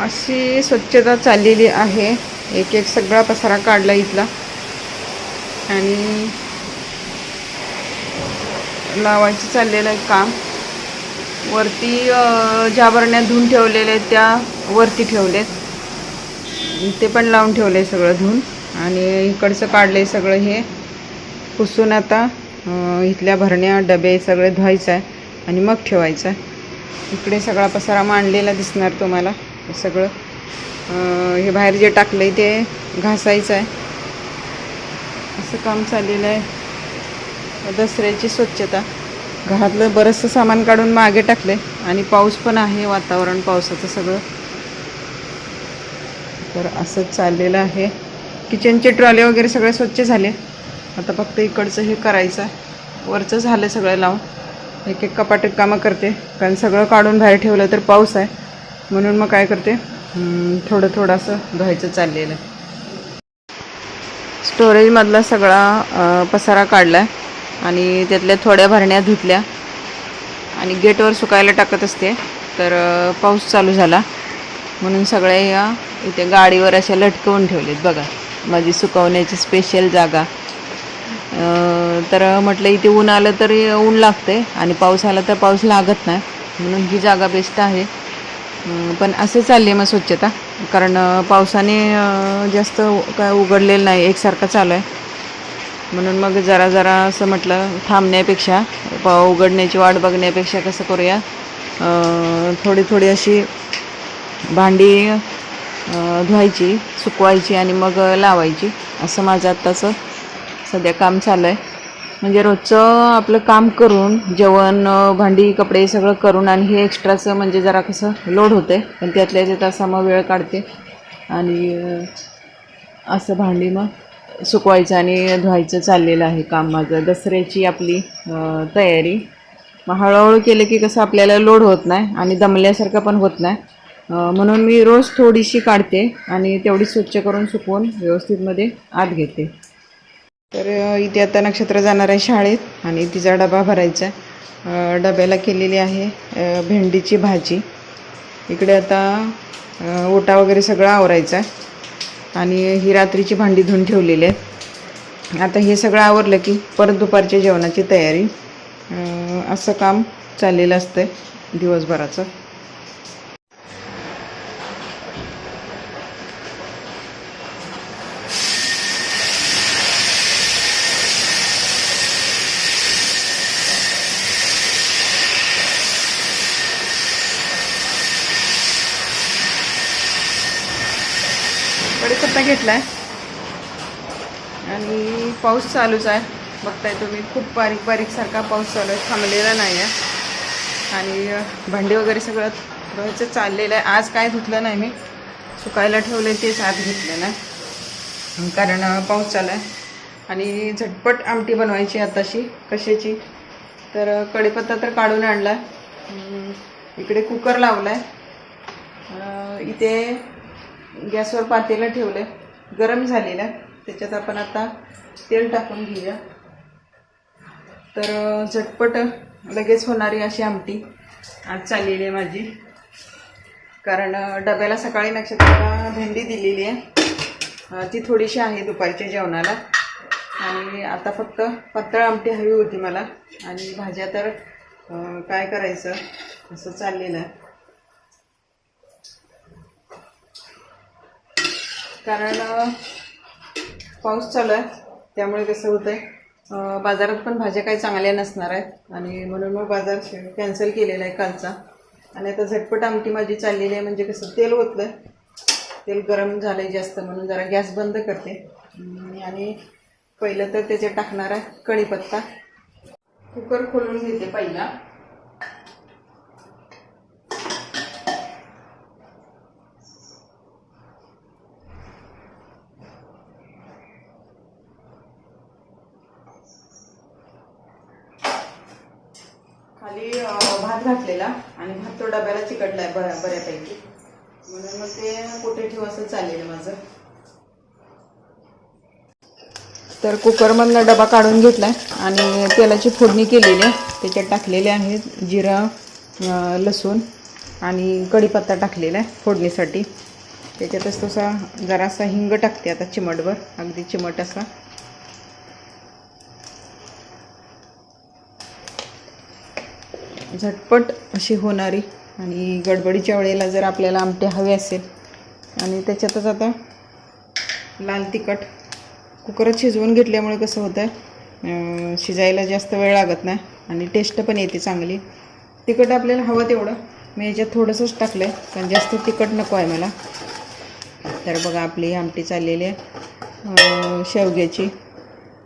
अशी स्वच्छता चाललेली आहे. एक एक सगळा पसारा काढला इथला. आणि लावायचं चाललेलं आहे काम. वरती ज्या बरण्या धुवून ठेवलेल्या आहेत त्या वरती ठेवलेत. ते पण लावून ठेवले सगळं धुवून आणि इकडचं काढले सगळं हे. पुसून आता इथल्या भरण्या डबे सगळे धुवायचं आहे आणि मग ठेवायचं आहे. इकडे सगळा पसारा मांडलेला दिसणार तुम्हाला. हे सगळं. हे बाहेर जे टाकलं आहे ते घासायचं आहे. असं काम चाललेलं आहे. दसऱ्याची स्वच्छता. घरातलं बरंचसं सामान काढून मागे टाकले आणि पाऊस पण आहे वातावरण पावसाचं सगळं. तर असंच चाललेलं आहे. किचनचे ट्रॉले वगैरे सगळे स्वच्छ झाले. आता फक्त इकडचं हे करायचं आहे. वरचं झालं सगळं लावून. एक एक कपाट कामं करते. कारण सगळं काढून बाहेर ठेवलं तर पाऊस आहे. म्हणून मग काय करते? थोडं थोडं असं धुवायचं चाललेलं. स्टोरेजमधला सगळा पसारा काढला आहे आणि त्यातल्या थोड्या भरण्या धुतल्या. आणि गेटवर सुकायला टाकत असते तर पाऊस चालू झाला. म्हणून सगळ्या या इथे गाडीवर अशा लटकवून ठेवलेत बघा. माझी सुकवण्याची स्पेशल जागा. तर म्हटलं इथे ऊन आलं तरी ऊन लागते आणि पाऊस आला तर पाऊस लागत नाही. म्हणून ही जागा बेस्ट आहे. पण असे चालले मग स्वच्छता. कारण पावसाने जास्त काय उघडलेलं नाही. एकसारखं चालू आहे. म्हणून मग जरा जरा असं म्हटलं थांबण्यापेक्षा पाव उघडण्याची वाट बघण्यापेक्षा कसं करूया? थोडी थोडी अशी भांडी धुवायची सुकवायची आणि मग लावायची. असं माझं आत्ताचं सध्या काम चालू आहे. म्हणजे रोजचं आपलं काम करून जेवण भांडी कपडे सगळं करून आणि हे एक्स्ट्राचं म्हणजे जरा कसं लोड होते पण त्यातल्या त्यात असा मग वेळ काढते. आणि असं भांडी मग सुकवायचं आणि धुवायचं चाललेलं आहे काम माझं. दसऱ्याची आपली तयारी. मग हळूहळू केलं की कसं आपल्याला लोड होत नाही आणि दमल्यासारखं पण होत नाही. म्हणून मी रोज थोडीशी काढते आणि तेवढी स्वच्छ करून सुकवून व्यवस्थितमध्ये आत घेते. तर इथे आता नक्षत्र जाणार आहे शाळेत आणि तिचा डबा भरायचा डब्याला केलेली आहे भेंडीची भाजी. इकडे आता ओटा वगैरे सगळं आवरायचं आहे. आणि ही रात्रीची भांडी धुवून ठेवलेली आहेत. आता हे सगळं आवरलं की परत दुपारच्या जेवणाची तयारी. असं काम चाललेलं असतं दिवसभराचं. घेतला आहे आणि पाऊस चालूच आहे. बघताय तुम्ही खूप बारीक बारीक सारखा पाऊस चालू आहे थांबलेला नाही आहे. आणि भांडी वगैरे सगळं धुवायचं चाललेलं आहे. आज काय धुतलं नाही मी. सुकायला ठेवले तेच आज घेतलं नाही. कारण पाऊस चालू आहे. आणि झटपट आमटी बनवायची आताशी कशाची. तर कढीपत्ता तर काढून आणला इकडे कुकर लावला आहे इथे गॅसवर पातेलं ठेवलं आहे गरम झालेला आहे. त्याच्यात आपण आता तेल टाकून घेऊया. तर झटपट लगेच होणारी अशी आमटी आज चाललेली आहे माझी. कारण डब्याला सकाळी नक्षत्राला भेंडी दिलेली आहे. ती थोडीशी आहे दुपारच्या जेवणाला. आणि आता फक्त पातळ आमटी हवी होती मला. आणि भाज्या तर काय करायचं? असं चाललेलं आहे. कारण पाऊस चालू आहे त्यामुळे कसं होतं आहे बाजारात पण भाज्या काही चांगल्या नसणार आहेत. आणि म्हणून मग बाजार कॅन्सल केलेला आहे कालचा. आणि आता झटपट आमटी माझी चाललेली आहे म्हणजे कसं तेल ओतलं तेल गरम झालं आहे जास्त म्हणून जरा गॅस बंद करते. आणि पहिलं तर त्याच्यात टाकणार आहे कढीपत्ता. कुकर खोलून घेते पहिला खाली अं, भात घातलेला आणि भात चिकटलाय बऱ्या बऱ्यापैकी. म्हणून मग ते कुठे ठेवू असं चाललेलं माझं. तर कुकरमधनं डबा काढून घेतलाय आणि तेलाची फोडणी केलेली आहे. त्याच्यात टाकलेले आहेत जिरा लसूण आणि कढीपत्ता टाकलेला आहे फोडणीसाठी. त्याच्यातच तसा जरासा हिंग टाकते आता चिमटभर अगदी चिमट असा. झटपट अशी होणारी आणि गडबडीच्या वेळेला जर आपल्याला आमटे हवे असेल आणि त्याच्यातच आता लाल तिखट. कुकरात शिजवून घेतल्यामुळे कसं होतं आहे शिजायला जास्त वेळ लागत नाही आणि टेस्ट पण येते चांगली. तिखट आपल्याला हवं तेवढं. मी याच्यात थोडंसंच टाकलं आहे कारण जास्त तिखट नको आहे मला. तर बघा आपली आमटी चाललेली आहे. शेवग्याची.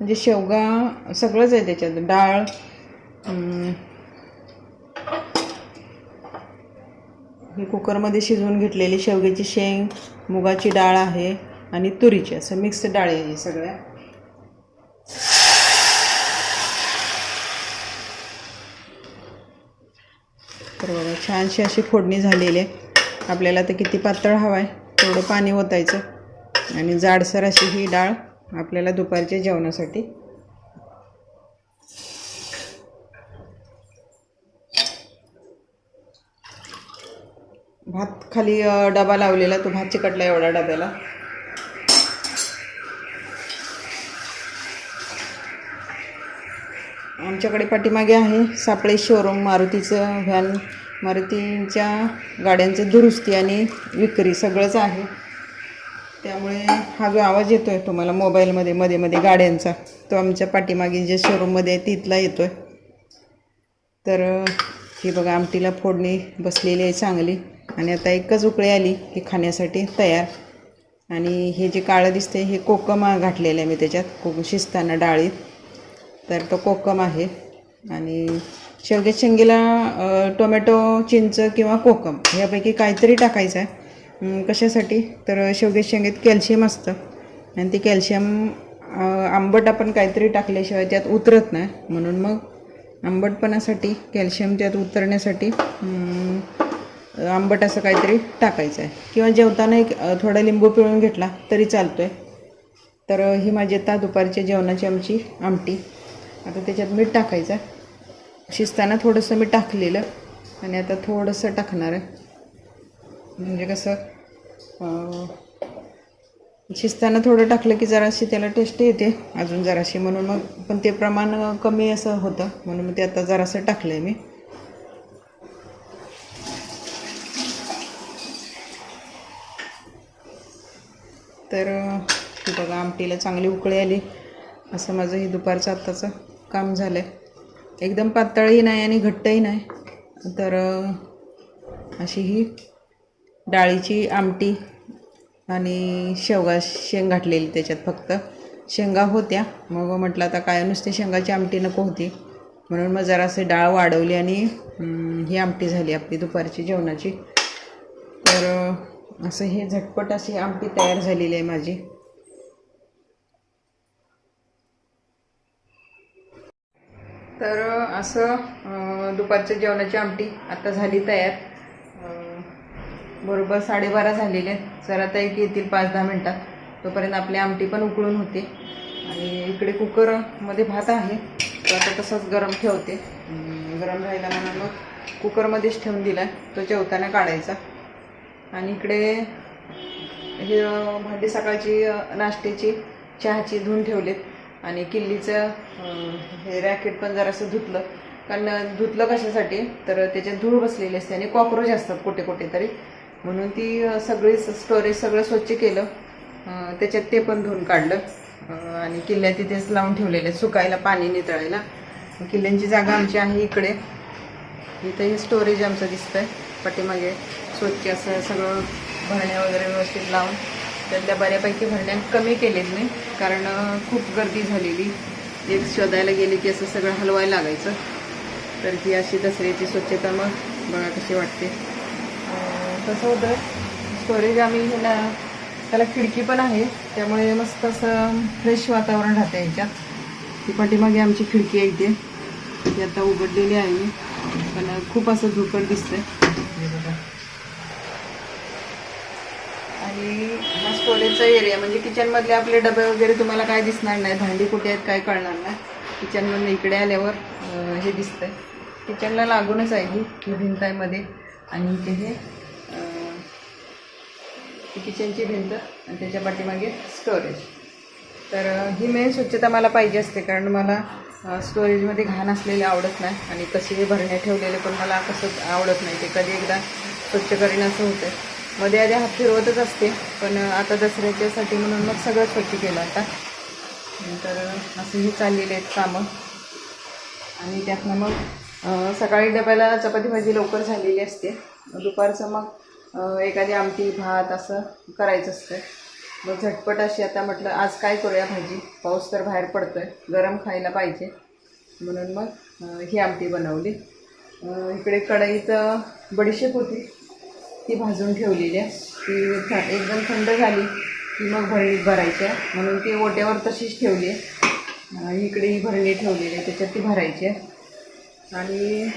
म्हणजे शेवगा सगळंच आहे त्याच्यात. डाळ मी कुकरमध्ये शिजवून घेतलेली शेवग्याची शेंग मुगाची डाळ आहे आणि तुरीची. असं मिक्स डाळी आहे सगळ्या तर बघा छानशी अशी फोडणी झालेली आहे. आपल्याला तर किती पातळ हवं आहे तेवढं पाणी ओतायचं. आणि जाडसर अशी ही डाळ आपल्याला दुपारच्या जेवणासाठी भात खाली डबा लावलेला तो भात चिकटला एवढा डब्याला. आमच्याकडे पाठीमागे आहे सापळे शोरूम मारुतीचं व्हॅन मारुतींच्या गाड्यांचं दुरुस्ती आणि विक्री सगळंच आहे. त्यामुळे हा जो आवाज येतो आहे तुम्हाला मोबाईलमध्ये मध्ये मध्ये गाड्यांचा तो आमच्या पाठीमागे जे शोरूममध्ये आहे तिथला येतो आहे तर ही बघा आमटीला फोडणी बसलेली आहे चांगली. आणि आता एकच उकळी आली की खाण्यासाठी तयार. आणि हे जे काळं दिसते हे कोकम घातलेलं आहे मी त्याच्यात. कोक शिजताना डाळीत. तर तो कोकम आहे. आणि शेवग्या शेंगेला टोमॅटो चिंच किंवा कोकम ह्यापैकी काहीतरी टाकायचं आहे. कशासाठी? तर शेवग्या शेंगेत कॅल्शियम असतं. आणि ते कॅल्शियम आंबट आपण काहीतरी टाकल्याशिवाय त्यात उतरत नाही. म्हणून मग आंबटपणासाठी कॅल्शियम त्यात उतरण्यासाठी आंबट असं काहीतरी टाकायचं आहे. किंवा जेवताना एक थोडा लिंबू पिळून घेतला तरी चालतो आहे तर ही माझी आता दुपारच्या जेवणाची आमची आमटी. आता त्याच्यात मीठ टाकायचं आहे. शिजताना थोडंसं मी टाकलेलं आणि आता थोडंसं टाकणार आहे. म्हणजे कसं शिजताना थोडं टाकलं की जराशी त्याला टेस्ट येते. अजून जराशी म्हणून मग पण ते प्रमाण कमी असं होतं. म्हणून मग ते आता जरासं टाकलं आहे मी. तर ही बघा आमटीला चांगली उकळी आली. असं माझं हे दुपारचं आत्ताचं काम झालं आहे एकदम पातळही नाही आणि घट्टही नाही. तर अशी ही डाळीची आमटी आणि शेवगा शेंग घातलेली त्याच्यात फक्त. शेंगा होत्या. मग म्हटलं आता काय नुसती शेंगाची आमटी नको होती. म्हणून मग जरासे डाळ वाढवली आणि ही आमटी झाली आपली दुपारची जेवणाची. तर असं हे झटपट अशी आमटी तयार झालेली आहे माझी. तर असं दुपारच्या जेवणाची आमटी आता झाली तयार. बरोबर साडेबारा झालेले आहेत. जरा आता एक येतील पाच दहा मिनटात. तोपर्यंत आपली आमटी पण उकळून होते. आणि इकडे कुकरमध्ये भात आहे. तो आता तसंच गरम ठेवते. गरम राहिला म्हणून मग कुकरमध्येच ठेवून दिला तो जेवताना काढायचा. आणि इकडे हे अं, भांडी सकाळची नाश्त्याची चहाची धुवून ठेवलेत. आणि किल्लीचं हे रॅकेट पण जरासं धुतलं. कारण धुतलं कशासाठी? तर त्याच्यात धूळ बसलेली असते आणि कॉक्रोच असतात कुठे कुठे तरी. म्हणून ती सगळी स्टोरेज सगळं स्वच्छ केलं. त्याच्यात ते पण धुवून काढलं. आणि किल्ल्या तिथेच लावून ठेवलेले सुकायला पाणी नितळायला. किल्ल्यांची जागा आमची आहे इकडे. इथं हे स्टोरेज आमचं दिसतंय पाठीमागे. स्वच्छ असं सगळं भरण्या वगैरे व्यवस्थित लावून. त्यातल्या बऱ्यापैकी भरण्या कमी केलेत मी कारण खूप गर्दी झालेली. एक शोधायला गेली की असं सगळं हलवायला लागायचं. तर ही अशी दसऱ्याची स्वच्छता मग बघा कशी वाटते. तसं कसं होतं स्टोरेज आम्ही हे ना त्याला खिडकी पण आहे त्यामुळे मस्त असं फ्रेश वातावरण राहतं ह्याच्यात. ती पाठीमागे आमची खिडकी आहे इथे. ती आता उघडलेली आहे मी. पण खूप असं धुकट दिसतंय. बघा. आणि हा स्टोरेजचा एरिया म्हणजे किचनमधले आपले डबे वगैरे तुम्हाला काय दिसणार नाही. भांडी कुठे आहेत काय कळणार नाही. किचनमधून इकडे आल्यावर हे दिसतंय. किचनला लागूनच आहे ही ही भिंत आहे मध्ये आणि इथे हे किचनची भिंत आणि त्याच्या पाठीमागे स्टोरेज तर ही मेन स्वच्छता मला पाहिजे असते कारण मला स्टोरेजमध्ये घाण असलेले आवडत नाही आणि कसे भरणे ठेवलेले पण मला कसं आवडत नाही. ते कधी एकदा स्वच्छ करीन असं होतं मध्ये आधी हात फिरवतच असते पण आता दसऱ्याच्यासाठी म्हणून मग सगळं स्वच्छ केलं आता. नंतर असंही चाललेले आहेत कामं. आणि त्यातनं मग सकाळी डब्याला चपाती भाजी लवकर झालेली असते. दुपारचं मग एखादी आमटी भात असं करायचं असतं. मग झटपट अशी आता म्हटलं आज काय करूया भाजी? पाऊस तर बाहेर पडतोय. गरम खायला पाहिजे. म्हणून मग ही आमटी बनवली. इकडे कढईत बडीशेप होती. ती भाजून ठेवलेली आहे. ती एकदम थंड झाली की मग भरणीत भरायची आहे. म्हणून ती ओट्यावर तशीच ठेवली आहे. इकडे ही भरणी ठेवलेली आहे. त्याच्यात ती भरायची आहे. आणि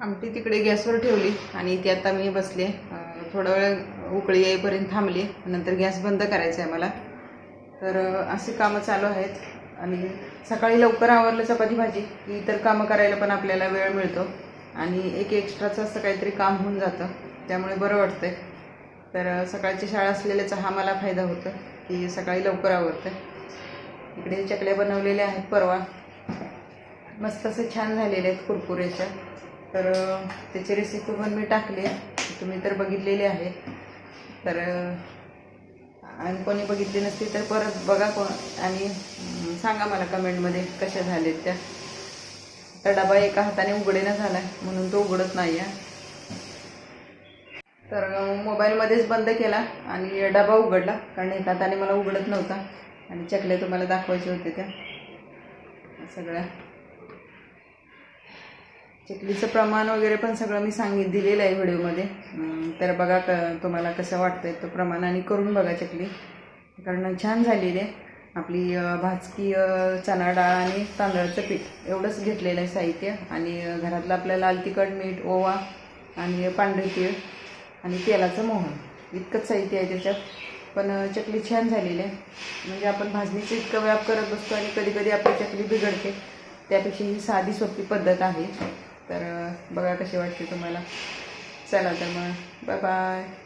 आमटी तिकडे गॅसवर ठेवली आणि ती आता मी बसले. थोडा वेळ उकळी येईपर्यंत थांबली. नंतर गॅस बंद करायचा आहे मला. तर असे अशी कामं चालू आहेत. आणि सकाळी लवकर आवरलं चपाती भाजी की इतर कामं करायला पण आपल्याला वेळ मिळतो. आणि एक एक्स्ट्राचं असं काहीतरी काम होऊन जातं. त्यामुळे बरं वाटतंय. तर सकाळची शाळा असलेल्याचा हा मला फायदा होतो की सकाळी लवकर आवरतं इकडे चकल्या बनवलेल्या आहेत परवा. मस्त असे छान झालेले आहेत कुरकुरेच्या. तर त्याची रेसिपी पण मी टाकली आहे. तुम्ही तर बघितलेली आहे. तर आणि कोणी बघितली नसती तर परत बघा कोण आणि सांगा मला कमेंटमध्ये कशा झालेत त्या. तर डबा एका हाताने उघडेना झाला म्हणून तो उघडत नाही आहे तर मोबाईलमध्येच बंद केला आणि डबा उघडला कारण एका हाताने मला उघडत नव्हता. आणि चकल्या तुम्हाला दाखवायचे होते त्या. सगळ्या चकलीचं प्रमाण वगैरे पण सगळं मी सांगित दिलेलं आहे व्हिडिओमध्ये. तर बघा क तुम्हाला कसं वाटतं आहे तो प्रमाण आणि करून बघा चकली कारण छान झालेली आहे. आपली भाजकीय भाजकी चणा डाळ आणि तांदळाचं पीठ. एवढंच घेतलेलं आहे साहित्य. आणि घरातलं आपलं लाल तिखट मीठ ओवा आणि पांढरे तीळ आणि तेलाचं मोहन. इतकंच साहित्य आहे त्याच्यात. पण चकली छान झालेली आहे. म्हणजे आपण भाजणीचं इतकं व्याप करत बसतो आणि कधी कधी आपली चकली बिघडते. त्यापेक्षा ही साधी सोपी पद्धत आहे. तर बघा कशी वाटते तुम्हाला. चला तर मग बाय बाय